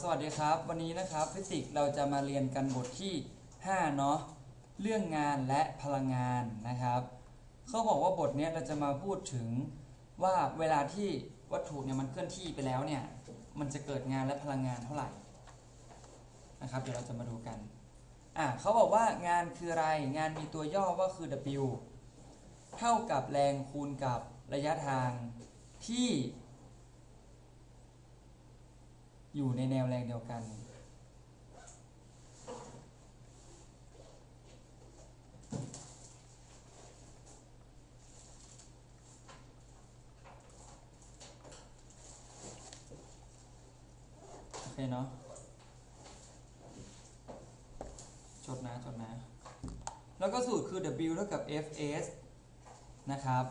สวัสดีครับ วันนี้นะครับฟิสิกส์เราจะมาเรียนกันบทที่ 5 เนาะเรื่องงานและพลังงานนะครับเขาบอกว่าบทนี้เราจะมาพูดถึงว่าเวลาที่วัตถุเนี่ยมันเคลื่อนที่ไปแล้วเนี่ยมันจะเกิดงานและพลังงานเท่าไหร่นะครับเดี๋ยวเราจะมาดูกันอะเขาบอกว่างานคืออะไรงานมีตัวย่อว่าคือ W เท่ากับแรงคูณกับระยะทางที่ อยู่ในแนวแรงเดียวกัน โอเคเนาะจดนะจดนะ แล้วก็สูตรคือ W เท่ากับ Fs นะครับ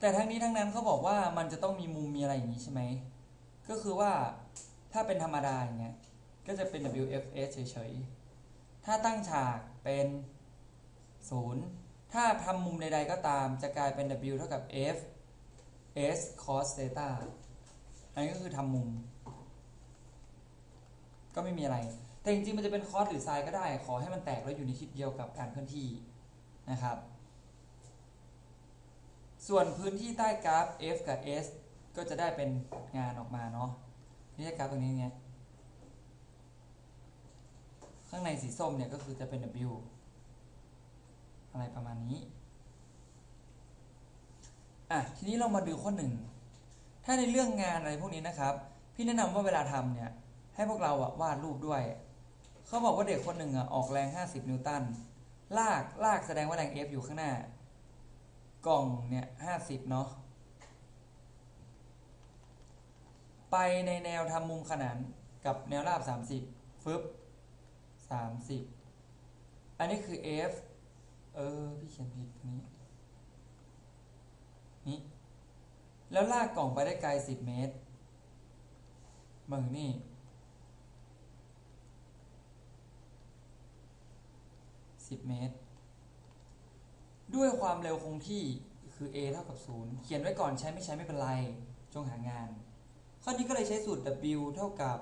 แต่ทั้งนี้ทั้งนั้นเขาบอกว่ามันจะต้องมีมุมมีอะไรอย่างนี้ใช่ไหม ก็คือว่าถ้าเป็นธรรมดาอย่างเงี้ยก็จะเป็น WFS เฉยๆ ถ้าตั้งฉากเป็น 0 ถ้าทำมุมใดๆก็ตามจะกลายเป็น W เท่ากับ F S cos theta อันนี้ก็คือทำมุม ก็ไม่มีอะไร แต่จริงๆ มันจะเป็นคอสหรือไซน์ก็ได้ ขอให้มันแตกแล้วอยู่ในทิศเดียวกับการเคลื่อนที่นะครับ ส่วนพื้นที่ใต้กราฟ F กับ S ก็จะได้เป็นงานออกมาเนาะนี่กราฟตรงนี้เนี่ยข้างในสีส้มเนี่ยก็คือจะเป็น W อะไรประมาณนี้ อะ ทีนี้เรามาดูข้อหนึ่ง ถ้าในเรื่องงานอะไรพวกนี้นะครับ พี่แนะนำว่าเวลาทำเนี่ย ให้พวกเราอะวาดรูปด้วย เขาบอกว่าเด็กคนหนึ่งอะออกแรง 50 นิวตัน ลาก ลากแสดงว่าแรง F อยู่ข้างหน้า กล่องเนี่ย 50 เนาะ ไปในแนวทำมุมขนานกับแนวราบ 30ฟึบ30 อันนี้คือ F เออ พี่เขียนผิดตรงนี้นี่แล้วลากกล่องไปได้ไกล 10 เมตรมึงนี่10 เมตร ด้วยความเร็วคงที่คือ a เท่ากับ 0 เขียนไว้ก่อนใช้ไม่ใช้ไม่เป็นไร จงหางาน ข้อนี้ก็เลยใช้สูตร w เท่ากับ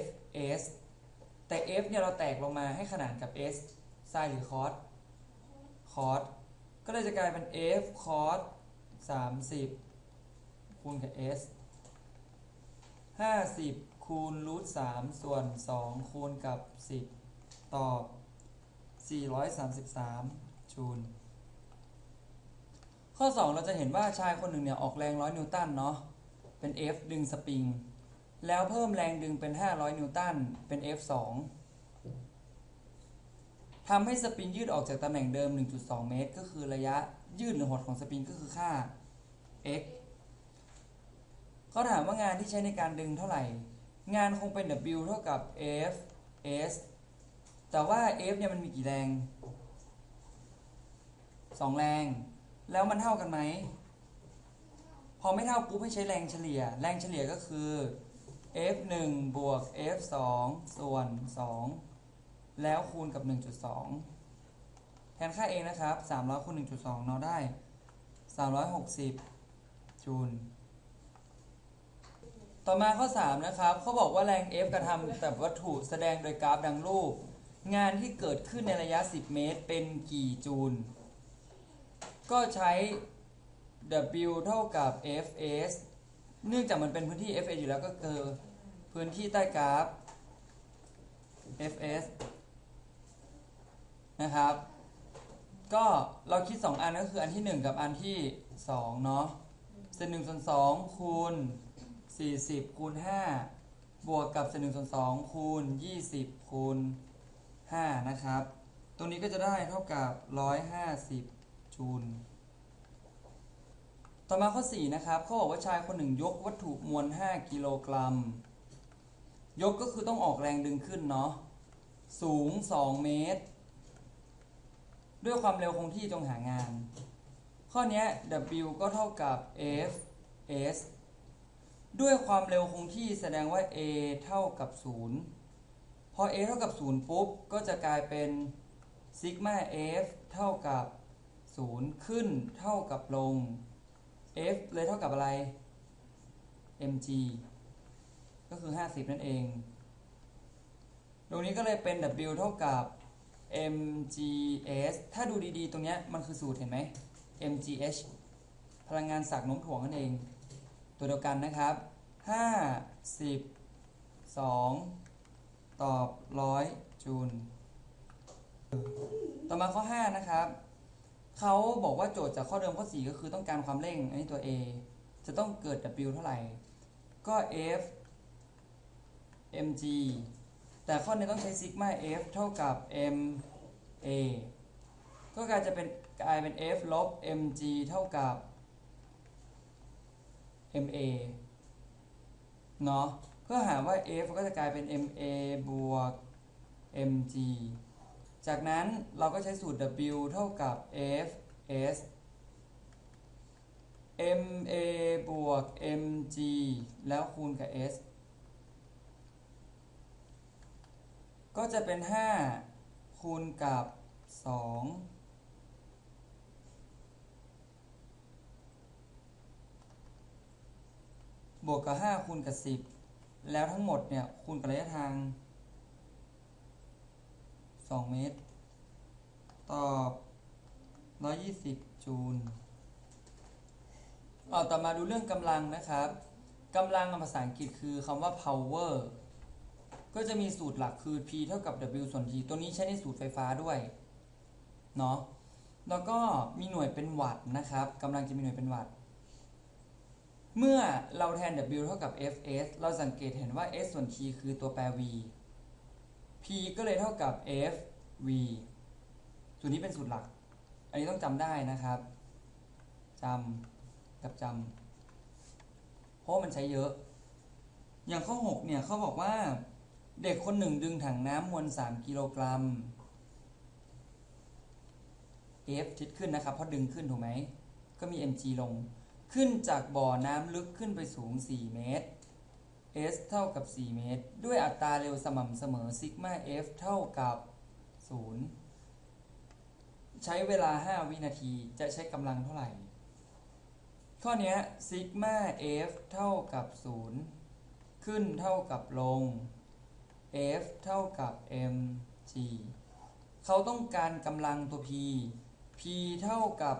f s แต่ f เนี่ยเราแตกลงมาให้ขนานกับ s ไซน์หรือ cos cos ก็เลยจะกลายเป็น f cos 30 คูณกับ s 50 คูณรูท3ส่วน 2 คูณกับ 10 ตอบ 433 จูล ข้อ 2 เราจะเห็นว่าชายคนหนึ่งเนี่ย ออกแรง 100 นิวตันเนาะ เป็น F ดึงสปริง แล้วเพิ่มแรงดึงเป็น 500 นิวตัน เป็น F 2 ทำให้สปริงยืดออกจากตำแหน่งเดิม 1.2 เมตร ก็คือระยะยืดหรือหดของสปริงก็คือค่า x เขาถามว่างานที่ใช้ในการดึงเท่าไหร่ งานคงเป็น W เท่ากับ F S แต่ว่า F เนี่ยมันมีกี่แรง 2 แรง แล้วมันเท่ากันไหม พอไม่เท่าปุ๊บให้ใช้แรงเฉลี่ย แรงเฉลี่ยก็คือ F 1บวก F 2ส่วน 2 แล้วคูณกับ 1.2 แทนค่าเองนะครับ 300คูณ1.2เนาะได้ 360 จูล ต่อมาข้อ 3 นะครับเขาบอกว่าแรง F กระทำกับวัตถุแสดงโดยกราฟดังรูป งานที่เกิดขึ้นในระยะ 10 เมตรเป็นกี่จูล ก็ใช้ W เท่ากับ Fs เนื่องจากมันเป็นพื้นที่ Fs อยู่แล้วก็คือพื้นที่ใต้กราฟ Fs นะครับ ก็เราคิด 2 อันก็คืออันที่ 1 กับอันที่ 2 เนาะเศษ1ส่วน2คูณ 40 คูณ 5 บวกกับเศษ1ส่วน2คูณ 20 คูณ 5 นะครับ ตรงนี้ก็จะได้เท่ากับ 150 จูล ต่อมาข้อ 4 นะครับเขาบอกว่าชายคนหนึ่งยกวัตถุมวล 5 กิโลกรัม ยกก็คือต้องออกแรงดึงขึ้นเนาะ สูง 2 เมตร ด้วยความเร็วคงที่จงหางาน ข้อนี้ W ก็เท่ากับ F S ด้วยความเร็วคงที่แสดงว่า A เท่ากับ 0 พอ A เท่ากับ 0 ปุ๊บ ก็จะกลายเป็นซิกมา F เท่ากับ 0 ขึ้นเท่ากับลง F เลยเท่ากับอะไร mg ก็คือ 50 นั่นเอง ตรงนี้ก็เลยเป็น W เท่ากับ mgs ถ้าดูดีๆ ตรงเนี้ยมันคือสูตรเห็นไหม mgh พลังงานสักน้มถ่วงนั่นเอง ตัวเดียวกันนะครับ 50 2 ตอบ 100 จูล ต่อมาข้อ 5 นะครับ เขาบอกว่าโจทย์จากข้อเดิมข้อ 4 ก็คือต้องการความเร่งอันนี้ตัว A จะต้องเกิด W เท่าไหร่ ก็ F mg แต่ข้อนี้ต้องใช้ซิกมา F เท่ากับ m a ก็กลายจะเป็นกลายเป็น F ลบ mg เท่ากับ ma เนาะเพื่อหาว่า F ก็จะกลายเป็น ma บวก mg จากนั้นเราก็ใช้สูตร W เท่ากับ F S ma บวก mg แล้วคูณกับ s ก็จะเป็น 5 คูณกับ 2บวกกับ 5 คูณกับ 10 แล้วทั้งหมดเนี่ยคูณกับระยะทาง 2 เมตร ตอบ 120 จูลเอาต่อมาดูเรื่องกำลังนะครับกำลังภาษาอังกฤษคือคำว่า power ก็จะมีสูตรหลักคือ P เท่ากับ W ส่วน T ตัวนี้ใช้ในสูตรไฟฟ้าด้วย เนาะแล้วก็มีหน่วยเป็นวัตต์นะครับกำลังจะมีหน่วยเป็นวัตต์เมื่อเราแทน W เท่ากับ Fs เราสังเกตเห็นว่า S ส่วน T คือตัวแปร V P ก็เลยเท่ากับ FV สูตรนี้เป็นสูตรหลัก อันนี้ต้องจำได้นะครับจำกับจำเพราะมันใช้เยอะ อย่างข้อ 6 เนี่ยเขาบอกว่าเด็กคนหนึ่งดึงถังน้ำมวล 3 กิโลกรัม F ทิศขึ้นนะครับ เพราะดึงขึ้นถูกไหม ก็มี mg ลง ขึ้นจากบ่อน้ำลึกขึ้นไปสูง 4 เมตร s เท่ากับ 4 เมตร ด้วยอัตราเร็วสม่ำเสมอซิกมา f เท่ากับ 0 ใช้เวลา 5 วินาทีจะใช้กำลังเท่าไหร่ ข้อนี้ซิกมา f เท่ากับ 0 ขึ้นเท่ากับลง F เท่ากับ mg เขาต้องการกำลังตัว P P เท่ากับ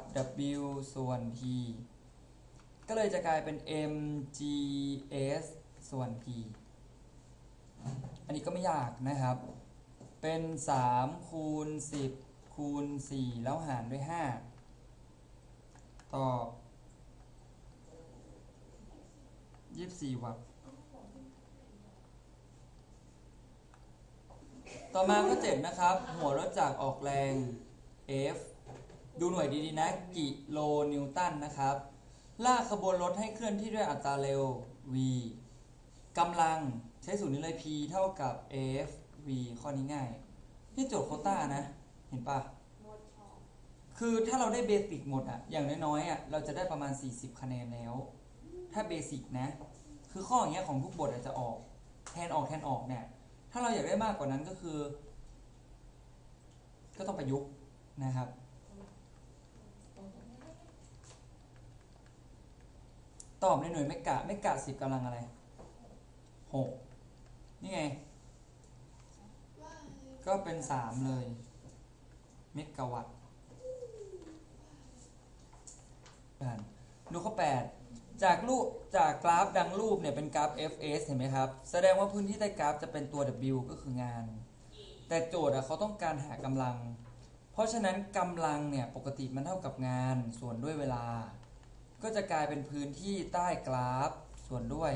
W ส่วน T ก็เลยจะกลายเป็น mgs ส่วน P อันนี้ก็ไม่ยากนะครับ เป็น 3 คูณ 10 คูณ 4 แล้วหารด้วย 5 ต่อ 24 วัตต์ต่อมาข้อ7นะครับ หัวรถจักรออกแรง F ดูหน่วยดีๆนะ กิโลนิวตันนะครับ ลากขบวนรถให้เคลื่อนที่ด้วยอัตราเร็ว v กำลังใช้สูตรนี้เลย p เท่ากับ f v ข้อนี้ง่าย นี่โจทย์โคต้านะ เห็นปะคือถ้าเราได้เบสิกหมดอะอย่างน้อยๆอะเราจะได้ประมาณ 40 คะแนนแล้ว ถ้าเบสิกนะ คือข้ออย่างเงี้ยของทุกบทอาจจะออก แทนออกแทนออกเนี่ย ถ้าเราอยากได้มากกว่านั้นก็คือ ก็ต้องประยุกต์นะครับตอบในหน่วยเมกะเมกะสิบกำลังอะไร หกนี่ไง ก็เป็นสามเลย เมกะวัตต์ดูข้อแปดจากรูปจากกราฟดังรูปเนี่ยเป็นกราฟ fs เห็นไหมครับ แสดงว่าพื้นที่ใต้กราฟจะเป็นตัว w ก็คืองาน แต่โจทย์อะเขาต้องการหากำลัง เพราะฉะนั้นกำลังเนี่ยปกติมันเท่ากับงานส่วนด้วยเวลา ก็จะกลายเป็นพื้นที่ใต้กราฟส่วนด้วย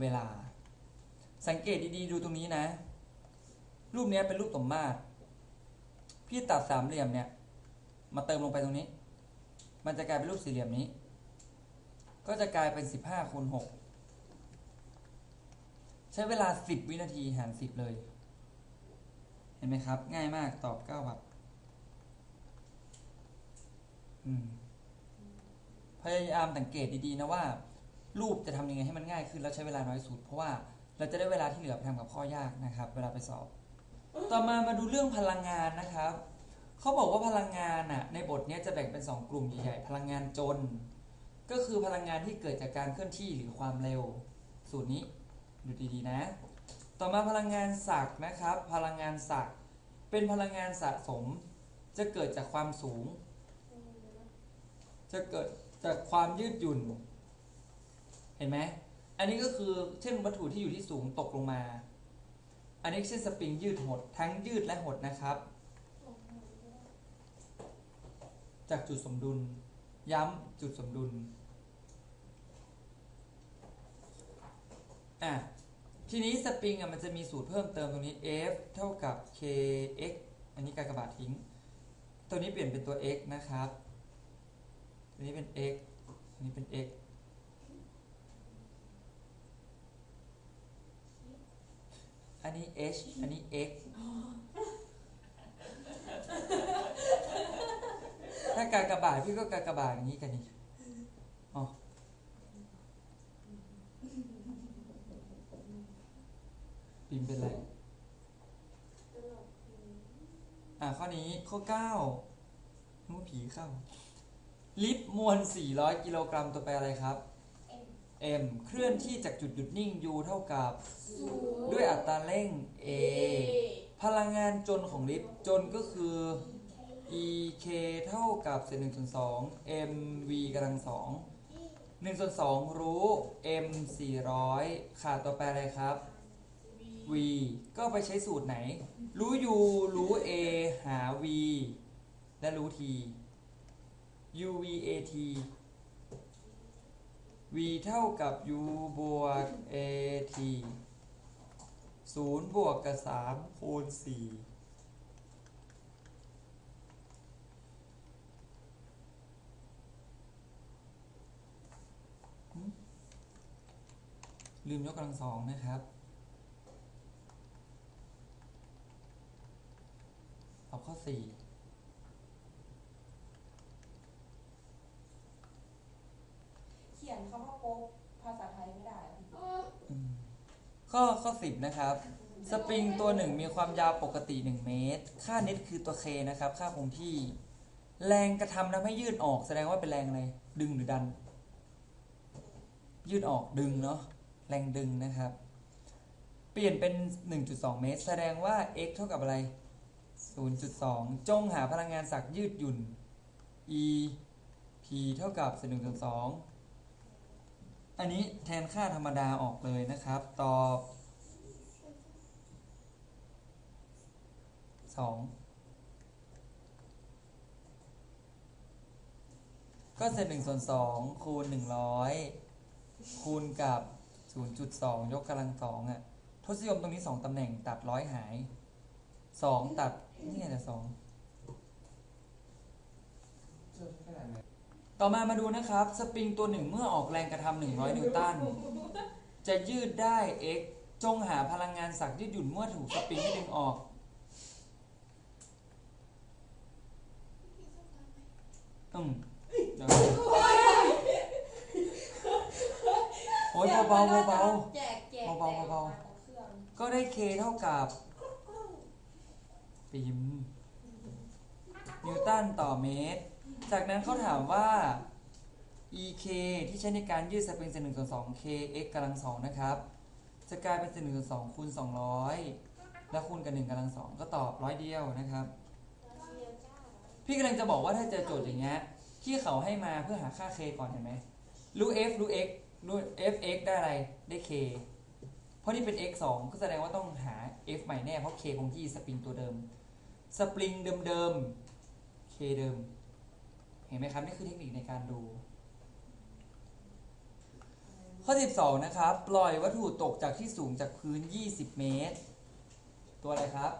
เวลา สังเกตดีๆดูตรงนี้นะ รูปนี้เป็นรูปสมมาตร พี่ตัดสามเหลี่ยมเนี่ย มาเติมลงไปตรงนี้ มันจะกลายเป็นรูปสี่เหลี่ยมนี้ ก็จะกลายเป็น15คูณ6ใช้เวลา10วินาทีหาร10เลย เห็นไหมครับ ง่ายมากตอบ9วัตต์อืมพยายามสังเกตดีๆนะว่า รูปจะทำยังไงให้มันง่ายขึ้นแล้วใช้เวลาน้อยสุด เพราะว่าเราจะได้เวลาที่เหลือไปทำกับข้อยากนะครับ เวลาไปสอบ ต่อมามาดูเรื่องพลังงานนะครับเขาบอกว่าพลังงานอะในบทเนี้ยจะแบ่งเป็น 2 กลุ่มใหญ่ๆพลังงานจน ก็คือพลังงานที่เกิดจากการเคลื่อนที่หรือความเร็ว สูตรนี้ดูดีๆนะ ต่อมาพลังงานศักดิ์นะครับ พลังงานศักดิ์เป็นพลังงานสะสม จะเกิดจากความสูง จะเกิดจากความยืดหยุ่นเห็นไหมอันนี้ก็คือเช่นวัตถุที่อยู่ที่สูงตกลงมา อันนี้เช่นสปริงยืดหดทั้งยืดและหดนะครับ จากจุดสมดุล ย้ำจุดสมดุลอะทีนี้สปริงอะมันจะมีสูตรเพิ่มเติมตรงนี้ F เท่ากับ kx อันนี้การกระบาดทิ้ง ตัวนี้เปลี่ยนเป็นตัว x นะครับ ตัวนี้เป็น x อันนี้เป็น x อันนี้ h อันนี้ x ถ้าการกระบาดพี่ก็การกระบาดอย่างนี้กันนี่อ๋อปิมเป็นไรอ่าข้อนี้ข้อ9นึกว่าผีเข้า ลิฟต์มวล 400 กิโลกรัมตัวแปรอะไรครับ m เคลื่อนที่จากจุดหยุดนิ่ง u เท่ากับ ด้วยอัตราเร่ง a พลังงานจนของลิฟต์จนก็คือ e k เท่ากับเศษหนึ่งส่วนสอง m v กำลังสองหนึ่งส่วนสองรู้ m 400ขาดตัวแปรอะไรครับ v ก็ไปใช้สูตรไหน รู้ u รู้ a หา v และรู้ t u v a t v เท่ากับ u บวก a t ศูนย์บวกกับสามคูณสี่ลืมยกกำลังสองนะครับ เอาข้อสี่ ขียนคำว่าโป๊กภาษาไทยไม่ได้อะพี่อืมข้อข้อสิบนะครับ สปริงตัวหนึ่งมีความยาวปกติ 1 เมตร ค่าเน็ตคือตัว k นะครับ ค่าคงที่ แรงกระทำทำให้ยืดออก แสดงว่าเป็นแรงอะไร ดึงหรือดัน ยืดออกดึงเนาะ แรงดึงนะครับ เปลี่ยนเป็น 1.2 เมตร แสดงว่า x เท่ากับอะไร 0.2 จงหาพลังงานศักย์ยืดหยุ่น e p เท่ากับ1.2 อันนี้แทนค่าธรรมดาออกเลยนะครับ ตอบ 2 ก็เศษ1ส่วน2คูณ 100 คูณกับ 0.2 ยกกำลังสองอะทศนิยมตรงนี้ 2ตำแหน่งตัดร้อยหาย 2 ตัด นี่ไงแต่2 ต่อมามาดูนะครับ สปริงตัวหนึ่งเมื่อออกแรงกระทำ100 นิวตัน จะยืดได้ x จงหาพลังงานศักยืดหยุ่นเมื่อถูกสปริงที่ดึงออก อืมเดี๋ยวโอ้ยเบาๆเบาแจกแจกเบาๆเบาๆก็ได้ k เท่ากับปิมนิวตันต่อเมตร จากนั้นเขาถามว่า ek ที่ใช้ในการยืดสปริงเศษหนึ่งส่วนสอง kx กำลังสองนะครับ จะกลายเป็นเศษหนึ่งส่วนสองคูณสองร้อยแล้วคูณกับหนึ่งกำลังสองก็ตอบร้อยเดียวนะครับ พี่กำลังจะบอกว่าถ้าเจอโจทย์อย่างเงี้ยที่เขาให้มาเพื่อหาค่า k ก่อนเห็นไหมรู้ f รู้ x รู้ fx ได้อะไรได้ k เพราะนี่เป็น x 2ก็แสดงว่าต้องหา f ใหม่แน่เพราะ k คงที่สปริงตัวเดิม สปริงเดิมๆ k เดิมเห็นไหมครับนี่คือเทคนิคในการดู ข้อ 12 นะครับ ปล่อยวัตถุตกจากที่สูงจากพื้น 20 เมตร ตัวอะไรครับ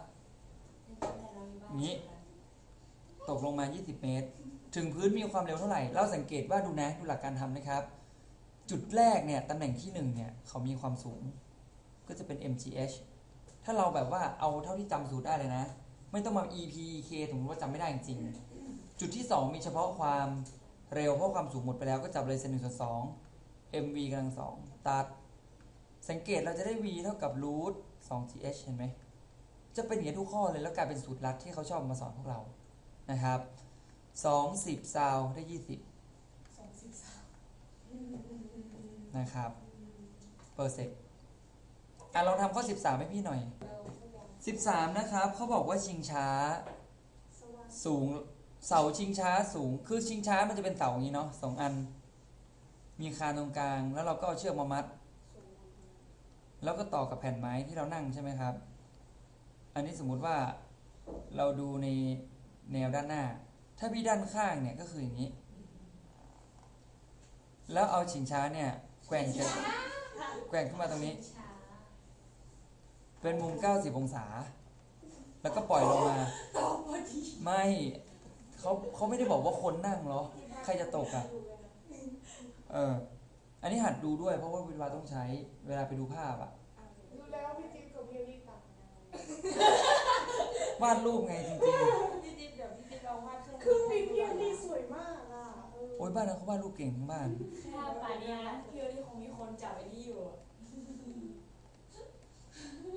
นี้ตกลงมา 20 เมตร ถึงพื้นมีความเร็วเท่าไหร่ เราสังเกตว่าดูนะดูหลักการทำนะครับ จุดแรกเนี่ยตำแหน่งที่1เนี่ยเขามีความสูง ก็จะเป็น mgh ถ้าเราแบบว่าเอาเท่าที่จำสูตรได้เลยนะ ไม่ต้องมา ep ek สมมติว่าจำไม่ได้จริงๆ จุดที่ 2 มีเฉพาะความเร็วเพราะความสูงหมดไปแล้วก็จับเลยเซนหนึ่งส่วนสอง mv กำลังสองตัด สังเกตเราจะได้ v เท่ากับ root 2 th เห็นไหมจะเป็นอย่างนี้ทุกข้อเลยแล้วกลายเป็นสูตรลัดที่เขาชอบมาสอนพวกเรานะครับ2 10ซาวได้สองสิบสามนะครับเปอร์เซกอะลองทำข้อ 13 ให้พี่หน่อย 13 นะครับเขาบอกว่าชิงช้า สูง เสาชิงช้าสูง คือชิงช้ามันจะเป็นเสาอย่างนี้เนาะสองอัน มีคานตรงกลาง แล้วเราก็เอาเชือกมามัด แล้วก็ต่อกับแผ่นไม้ที่เรานั่งใช่ไหมครับ อันนี้สมมุติว่าเราดูในแนวด้านหน้า ถ้าพี่ด้านข้างเนี่ยก็คืออย่างนี้ แล้วเอาชิงช้าเนี่ยแกว่งจะแกว่งขึ้นมาตรงนี้ เป็นมุม 90 องศา แล้วก็ปล่อยลงมา ไม่ เขาเขาไม่ได้บอกว่าคนนั่งเหรอ ใครจะตกอะ เออ อันนี้หัดดูด้วยเพราะว่าวิทวาต้องใช้เวลาไปดูภาพอะ ดูแล้วพี่จิ๊บกับพี่ลี่ต่างกันวาดรูปไงจริงพี่จิ๊บเดี๋ยวพี่จิ๊บลองวาดเครื่องบินพี่ลี่สวยมากอะๆ โอ้ยบ้านนั้นเขาวาดรูปเก่งทั้งบ้าน ถ้าป่านเนี้ยพี่ลี่คงมีคนจับไอ้นี่อยู่อะ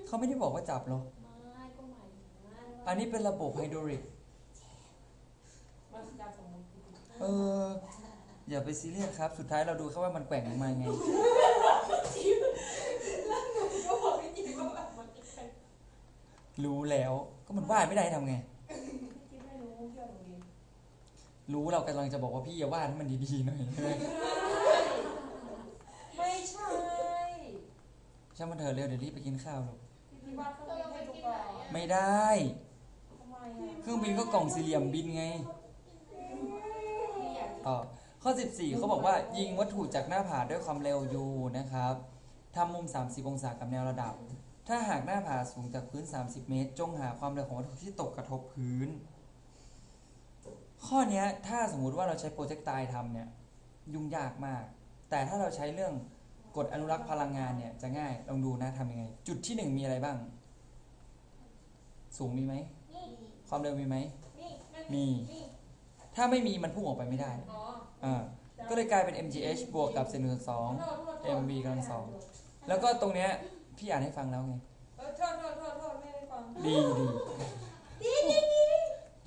เขาไม่ได้บอกว่าจับหรอกไม่ก็หมายถึงว่าอันนี้เป็นระบบไฮดรอลิกมันจับสมมติ เออ อย่าไปซีเรียสครับ สุดท้ายเราดูแค่ว่ามันแกว่งออกมาไงก็บอกพี่จิ๊บว่าแบบมันเป็นรู้แล้วก็มันวาดไม่ได้ทำไงพี่จิ๊บไม่รู้เที่ยวหนูดีรู้เรากำลังจะบอกว่าพี่อย่าวาดให้มันดีๆหน่อยใช่ไหมไม่ใช่ช่างมันเถอะเร็วเดี๋ยวรีบไปกินข้าวลูกพี่จิ๊บวาดเครื่องบินให้ดูก่อนไม่ได้ ทำไมอะเครื่องบินก็กล่องสี่เหลี่ยมบินไงพี่อยาก ต่อ ข้อ 14เขาบอกว่ายิงวัตถุจากหน้าผาด้วยความเร็ว u นะครับทำมุม 30 องศากับแนวระดับ ถ้าหากหน้าผาสูงจากพื้น 30 เมตร จงหาความเร็วของวัตถุที่ตกกระทบพื้น ข้อเนี้ยถ้าสมมุติว่าเราใช้โปรเจกต์ไตทำเนี่ยยุ่งยากมาก แต่ถ้าเราใช้เรื่องกฎอนุรักษ์พลังงานเนี่ยจะง่าย ลองดูนะทำยังไง จุดที่หนึ่งมีอะไรบ้าง สูงมีไหม ความเร็วมีไหมนี่มี ถ้าไม่มีมันพุ่งออกไปไม่ได้อ๋ออ่าก็เลยกลายเป็น mgh บวกกับเซนส่วนสอง MV กำลังสองแล้วก็ตรงเนี้ยพี่อ่านให้ฟังแล้วไงเออโทษโทษโทษโทษไม่ได้ฟังดีดี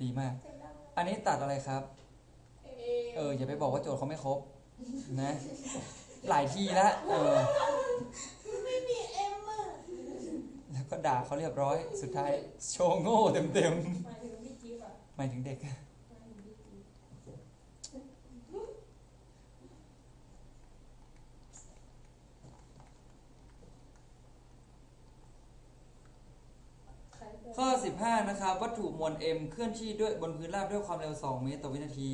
ดีมาก อันนี้ตัดอะไรครับ เอออย่าไปบอกว่าโจทย์เขาไม่ครบนะ หลายทีแล้วเออไม่มีเอ็มอะแล้วก็ด่าเขาเรียบร้อย สุดท้ายโชว์โง่เต็มเต็มหมายถึงพี่จิ๊บอะๆหมายถึงเด็ก หมายถึงพี่จิ๊บใครเป็น ข้อ 15 นะครับ วัตถุมวล m เคลื่อนที่ด้วยบนพื้นราบด้วยความเร็ว 2 เมตรต่อวินาที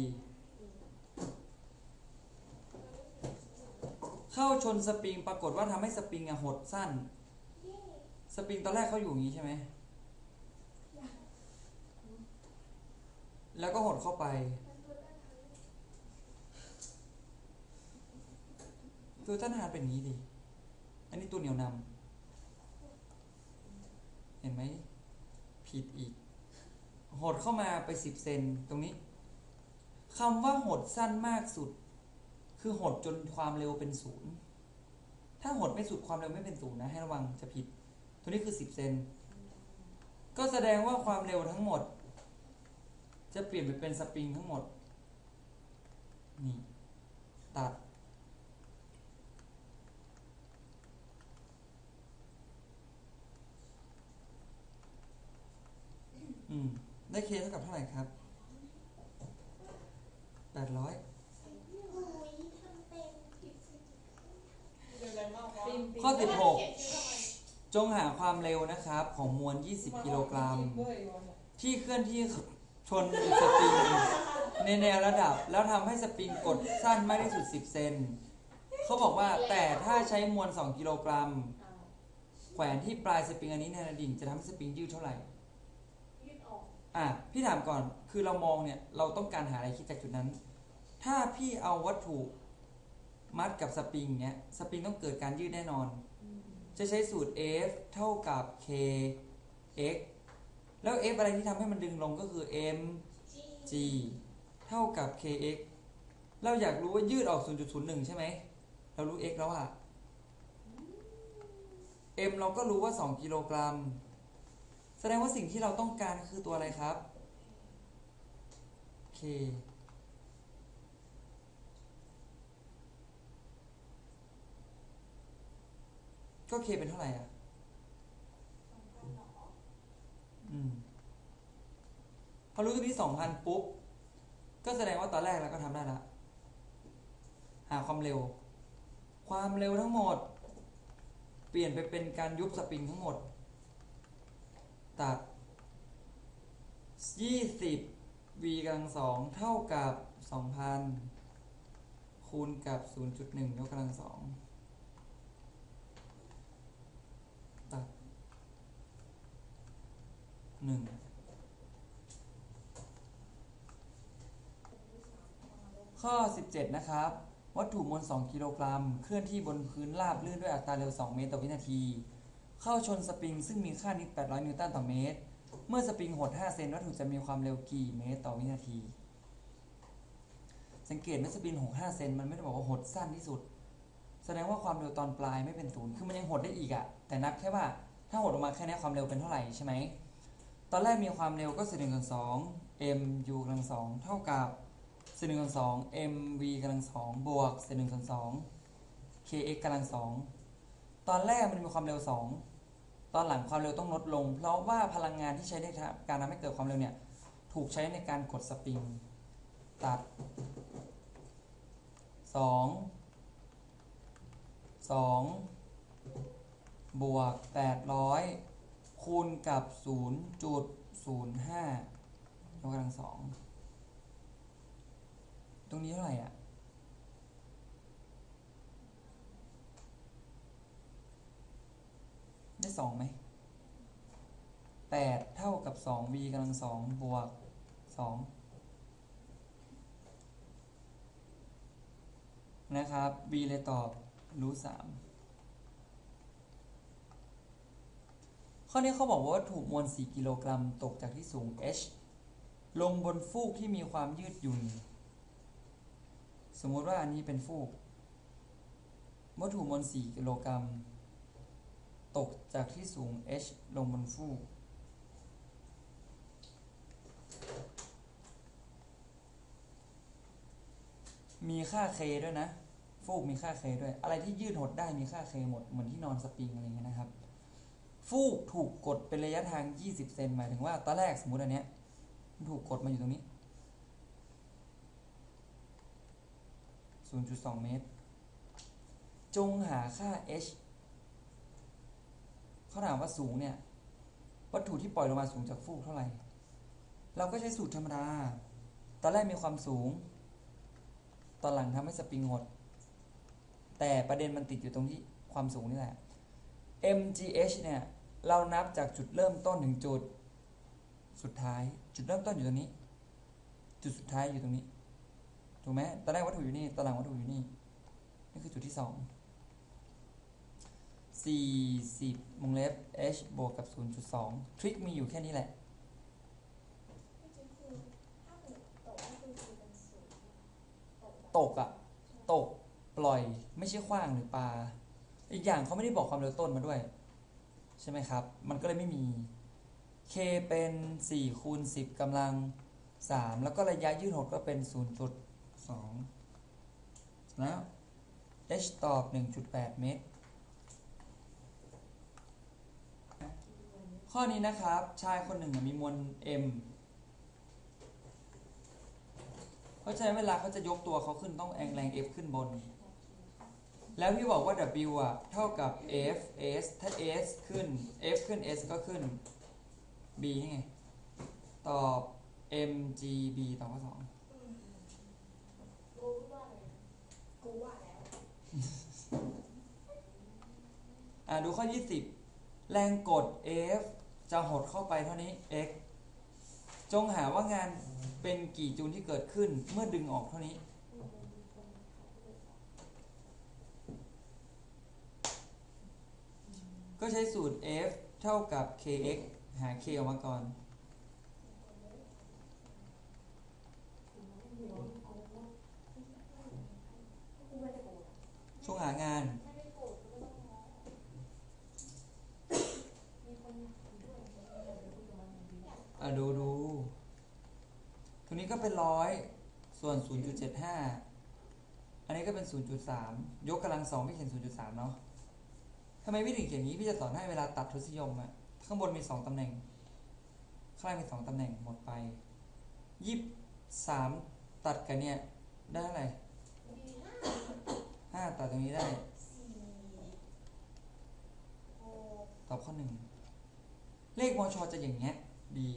เข้าชนสปริงปรากฏว่าทำให้สปริงอะหดสั้น สปริงตอนแรกเขาอยู่อย่างนี้ใช่ไหม แล้วก็หดเข้าไปตัวต้านทานเป็นอย่างนี้ดิ อันนี้ตัวเหนียวนำ เห็นไหม ผิดอีก หดเข้ามาไปสิบเซนตรงนี้คำว่าหดสั้นมากสุด คือหดจนความเร็วเป็นศูนย์ถ้าหดไม่สุดความเร็วไม่เป็นศูนย์นะให้ระวังจะผิด ตัวนี้คือสิบเซนก็แสดงว่าความเร็วทั้งหมด จะเปลี่ยนไปเป็นสปริงทั้งหมด นี่ ตัด อืม ได้เคเท่ากับเท่าไหร่ครับแปดร้อยเดี๋ยวอะไรมากวะข้อ16จงหาความเร็วนะครับ ของมวล 20 กิโลกรัม ที่เคลื่อนที่ชนสปริง ในแนวระดับ แล้วทำให้สปริงกดสั้นมากที่สุด 10 เซนเขาบอกว่าแต่ถ้าใช้มวล 2 กิโลกรัม แขวนที่ปลายสปริงอันนี้ในระดิ่งจะทำให้สปริงยืดเท่าไหร่ยืด อะพี่ถามก่อนคือเรามองเนี่ยเราต้องการหาอะไรคิดจากจุดนั้น ถ้าพี่เอาวัตถุมัดกับสปริงเนี้ยสปริงต้องเกิดการยืดแน่นอน จะใช้สูตร F เท่ากับ K x แล้ว F อะไรที่ทำให้มันดึงลงก็คือ m g เท่ากับ k x เราอยากรู้ว่ายืดออก 0.01 ใช่ไหม เรารู้ x แล้วอะ m เราก็รู้ว่า 2 กิโลกรัม ดงว่าสิ่งที่เราต้องการคือตัวอะไรครับ k ก็ k เป็นเท่าไหร่อะอืมพอรู้ตัวนี้สองพันปุ๊บ ก็แสดงว่าตอนแรกเราก็ทำได้ละหาความเร็ว ความเร็วทั้งหมด เปลี่ยนไปเป็นการยุบสปริงทั้งหมด ตัด 20 v กำลังสองเท่ากับ 2,000 คูณกับ 0.1 ยกกำลังสองตัด 1 ข้อ 17 นะครับ วัตถุมวล 2 กิโลกรัม เคลื่อนที่บนพื้นราบลื่นด้วยอัตราเร็ว 2 เมตรต่อวินาที เข้าชนสปริงซึ่งมีค่านิด 800 นิวตันต่อเมตร เมื่อสปริงหด 5 เซนวัตถุจะมีความเร็วกี่เมตรต่อวินาที สังเกตไหมสปริงหก5เซนมันไม่ได้บอกว่าหดสั้นที่สุด แสดงว่าความเร็วตอนปลายไม่เป็นศูนย์คือมันยังหดได้อีกอะแต่นับแค่ว่าถ้าหดออกมาแค่นี้ความเร็วเป็นเท่าไหร่ใช่ไหมตอนแรกมีความเร็วก็ส่วนหนึ่งส่วนสอง m u กำลังสองเท่ากับส่วนหนึ่งส่วนสอง m v กำลังสองบวกส่วนหนึ่งส่วนสอง k x กำลังสอง ตอนแรกมันมีความเร็วสองตอนหลังความเร็วต้องลดลง เพราะว่าพลังงานที่ใช้ในการทำให้เกิดความเร็วเนี่ยถูกใช้ในการกดสปริงตัดสองสองบวกแปดร้อยคูณกับศูนย์จุดศูนย์ห้ายกกำลังสอง ตรงนี้เท่าไหร่อะ ได้สองไหมแปดเท่ากับสอง v กำลังสองบวกสองนะครับ b เลยตอบรู้สามข้อนี้เขาบอกว่าวัตถุมวล 4 กิโลกรัมตกจากที่สูง h ลงบนฟูกที่มีความยืดหยุ่น สมมติว่าอันนี้เป็นฟูก วัตถุมวล 4 กิโลกรัม ตกจากที่สูง h ลงบนฟูก มีค่า k ด้วยนะ ฟูกมีค่า k ด้วย อะไรที่ยืดหดได้มีค่า k หมด เหมือนที่นอนสปริงอะไรเงี้ยนะครับ ฟูกถูกกดเป็นระยะทาง 20 เซนหมายถึงว่าตอนแรกสมมติอันเนี้ยมันถูกกดมาอยู่ตรงนี้ 0.2 เมตร จงหาค่า h เขาถามว่าสูงเนี่ย วัตถุที่ปล่อยลงมาสูงจากฟูกเท่าไหร่ เราก็ใช้สูตรธรรมดา ตอนแรกมีความสูง ตอนหลังทำให้สปริงหด แต่ประเด็นมันติดอยู่ตรงที่ความสูงนี่แหละ mgh เนี่ย เรานับจากจุดเริ่มต้นถึงจุด สุดท้าย จุดเริ่มต้นอยู่ตรงนี้ จุดสุดท้ายอยู่ตรงนี้ ถูกไหมตอนแรกวัตถุอยู่นี่ ตอนหลังวัตถุอยู่นี่ นี่คือจุดที่สอง สี่สิบวงเล็บ h บวกกับ 0.2 ทริคมีอยู่แค่นี้แหละตกอคือเป็นศูนย์ตกแบบตกอะตกปล่อยไม่ใช่ขว้างหรือปลา อีกอย่างเขาไม่ได้บอกความเร็วต้นมาด้วย ใช่ไหมครับ มันก็เลยไม่มี k เป็น4คูณ10กำลัง 3 แล้วก็ระยะยืดหดก็เป็น 0.2 แล้ว h ตอบ 1.8 เมตร ข้อนี้นะครับ ชายคนหนึ่งมีมวล m เพราะฉะนั้นเวลาเขาจะยกตัวเขาขึ้นต้องแรงแรง F ขึ้นบน แล้วพี่บอกว่า W อะเท่ากับ F S ถ้า S ขึ้น F ขึ้น S ก็ขึ้น B นี่ไง ตอบ M G B ตอบข้อสองรู้ว่าอะไรนะกูว่าแล้วอะดูข้อ 20 แรงกด F จะหดเข้าไปเท่านี้ X จงหาว่างานเป็นกี่จูลที่เกิดขึ้นเมื่อดึงออกเท่านี้ ก็ใช้สูตร F เท่ากับ kx หา k ออกมาก่อน ช่วงหางานะดูดูตรงนี้ก็เป็นร้อยส่วน 0.75 อันนี้ก็เป็น 0.3 ยกกำลังสองพี่เขียน 0.3 เนาะทำไมพี่ถึงเขียนนี้พี่จะสอนให้เวลาตัดทศนิยมอะข้างบนมีสองตำแหน่ง ข้างล่างมีสองตำแหน่งหมดไปยี่สามตัดกันเนี่ยได้อะไรห้าตัดตรงนี้ได้ตอบข้อหนึ่งเลขมชจะอย่างเงี้ยดี